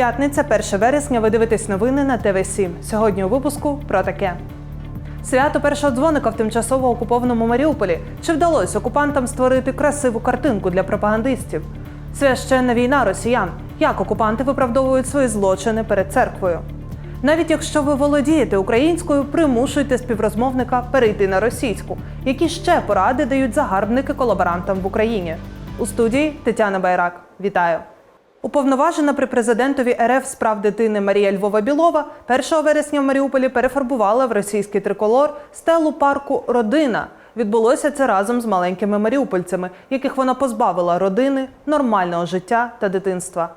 П'ятниця, 1 вересня. Ви дивитесь новини на ТВ 7 Сьогодні у випуску про таке. Свято першого дзвоника в тимчасово окупованому Маріуполі. Чи вдалося окупантам створити красиву картинку для пропагандистів? Священна війна росіян. Як окупанти виправдовують свої злочини перед церквою? Навіть якщо ви володієте українською, примушуйте співрозмовника перейти на російську. Які ще поради дають загарбники колаборантам в Україні? У студії Тетяна Байрак. Вітаю! Уповноважена при президентові РФ з прав дитини Марія Львова Білова 1 вересня в Маріуполі перефарбувала в російський триколор стелу парку Родина. Відбулося це разом з маленькими маріупольцями, яких вона позбавила родини, нормального життя та дитинства.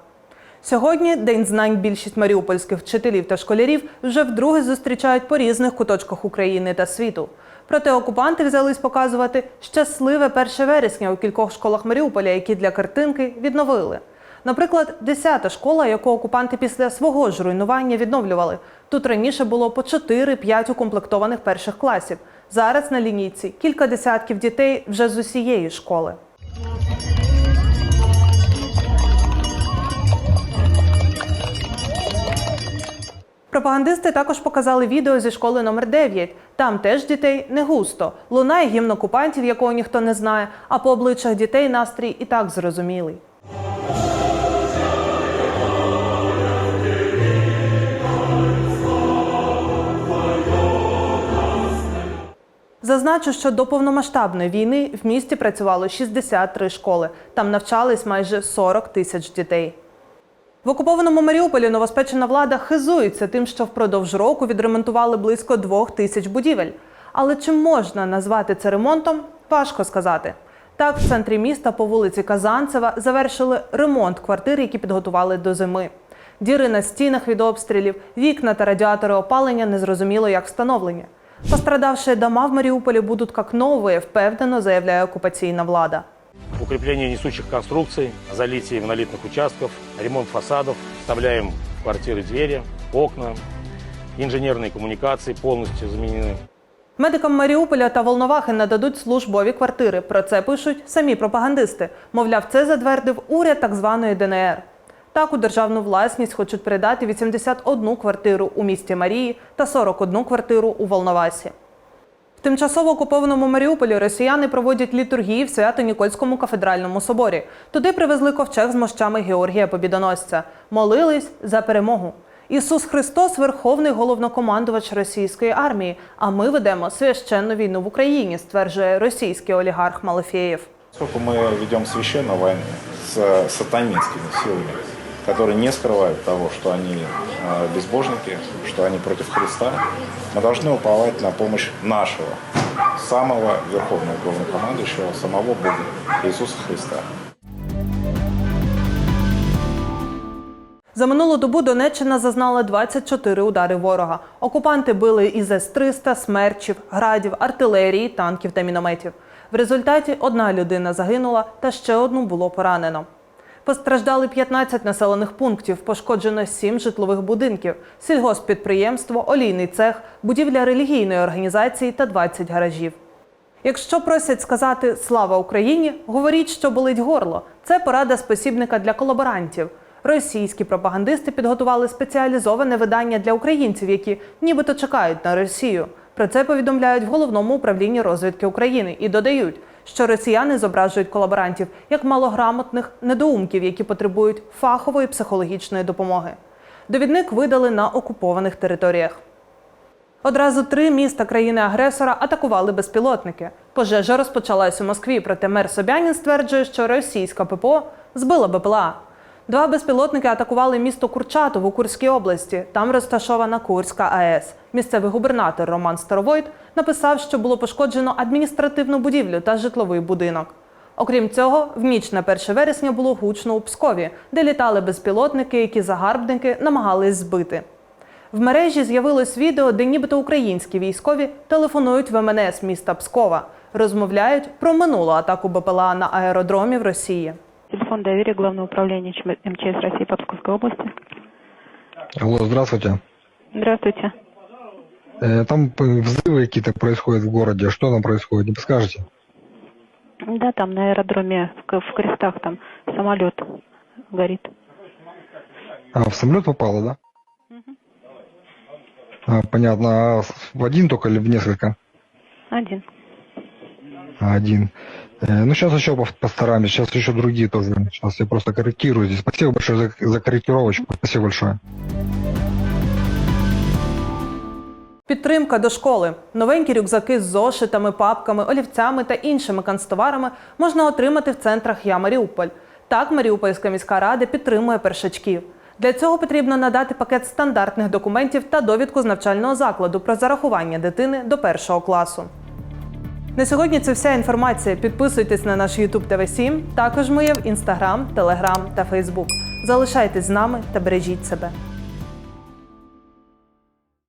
Сьогодні день знань більшість маріупольських вчителів та школярів вже вдруге зустрічають по різних куточках України та світу. Проте окупанти взялись показувати щасливе 1 вересня у кількох школах Маріуполя, які для картинки відновили. Наприклад, 10-та школа, яку окупанти після свого ж руйнування відновлювали. Тут раніше було по 4-5 укомплектованих перших класів. Зараз на лінійці кілька десятків дітей вже з усієї школи. Пропагандисти також показали відео зі школи номер 9 Там теж дітей не густо. Лунає гімн окупантів, якого ніхто не знає, а по обличчях дітей настрій і так зрозумілий. Зазначу, що до повномасштабної війни в місті працювало 63 школи. Там навчались майже 40 тисяч дітей. В окупованому Маріуполі новоспечена влада хизується тим, що впродовж року відремонтували близько двох тисяч будівель. Але чи можна назвати це ремонтом, важко сказати. Так, в центрі міста по вулиці Казанцева завершили ремонт квартир, які підготували до зими. Діри на стінах від обстрілів, вікна та радіатори опалення незрозуміло як встановлені. Пострадавші дома в Маріуполі будуть як нові, впевнено заявляє окупаційна влада. Укрепление несущих конструкций, залитие монолитных участков, ремонт фасадов, вставляем в квартиры двери, окна, инженерные коммуникации полностью заменены. Медикам Маріуполя та Волновахи нададуть службові квартири. Про це пишуть самі пропагандисти. Мовляв, це затвердив уряд так званої ДНР. Так у державну власність хочуть передати 81 квартиру у місті Марії та 41 квартиру у Волновасі. В тимчасово окупованому Маріуполі росіяни проводять літургії в Свято-Нікольському кафедральному соборі. Туди привезли ковчег з мощами Георгія Побідоносця. Молились за перемогу. Ісус Христос верховний головнокомандувач російської армії. А ми ведемо священну війну в Україні, стверджує російський олігарх Малафєєв. Поскольку мы ведем священную войну с сатанинскими силами, которые не скрывают того, что они э, безбожники, что они против Христа, мы должны уповать на помощь нашего, самого верховного главнокомандующего, самого Бога, Иисуса Христа. За минулу добу Донеччина зазнала 24 удари ворога. Окупанти били із С-300, смерчів, градів, артилерії, танків та мінометів. В результаті одна людина загинула та ще одну було поранено. Постраждали 15 населених пунктів, пошкоджено 7 житлових будинків, сільгосппідприємство, олійний цех, будівля релігійної організації та 20 гаражів. Якщо просять сказати Слава Україні, говоріть, що болить горло. Це порада спосібника для колаборантів. Російські пропагандисти підготували спеціалізоване видання для українців, які нібито чекають на Росію. Про це повідомляють в головному управлінні розвідки України і додають, що росіяни зображують колаборантів як малограмотних недоумків, які потребують фахової психологічної допомоги. Довідник видали на окупованих територіях. Одразу три міста країни-агресора атакували безпілотники. Пожежа розпочалась у Москві, проте мер Собянін стверджує, що російська ППО збила БПЛА. Два безпілотники атакували місто Курчатов у Курській області. Там розташована Курська АЕС. Місцевий губернатор Роман Старовойт написав, що було пошкоджено адміністративну будівлю та житловий будинок. Окрім цього, в ніч на 1 вересня було гучно у Пскові, де літали безпілотники, які загарбники намагались збити. В мережі з'явилось відео, де нібито українські військові телефонують в МНС міста Пскова, розмовляють про минулу атаку БПЛА на аеродромі в Росії. Телефон доверия Главного управления МЧС России по Псковской области. Алло, здравствуйте. Здравствуйте. Э, Там взрывы какие-то происходят в городе. Что там происходит, не подскажете? Да, там на аэродроме в, крестах там самолет горит. А, в самолет попало, да? А, понятно. А в один только или в несколько? Один. Один. Э, Ну, сейчас еще постараемся. Сейчас еще другие тоже. Сейчас я просто корректирую здесь. Спасибо большое за, за корректировочку. Спасибо большое. Підтримка до школи. Новенькі рюкзаки з зошитами, папками, олівцями та іншими канцтоварами можна отримати в центрах Я Маріуполь. Так Маріупольська міська рада підтримує першачків. Для цього потрібно надати пакет стандартних документів та довідку з навчального закладу про зарахування дитини до першого класу. На сьогодні це вся інформація. Підписуйтесь на наш YouTube TV 7 Також ми є в Instagram, Telegram та Facebook. Залишайтесь з нами та бережіть себе.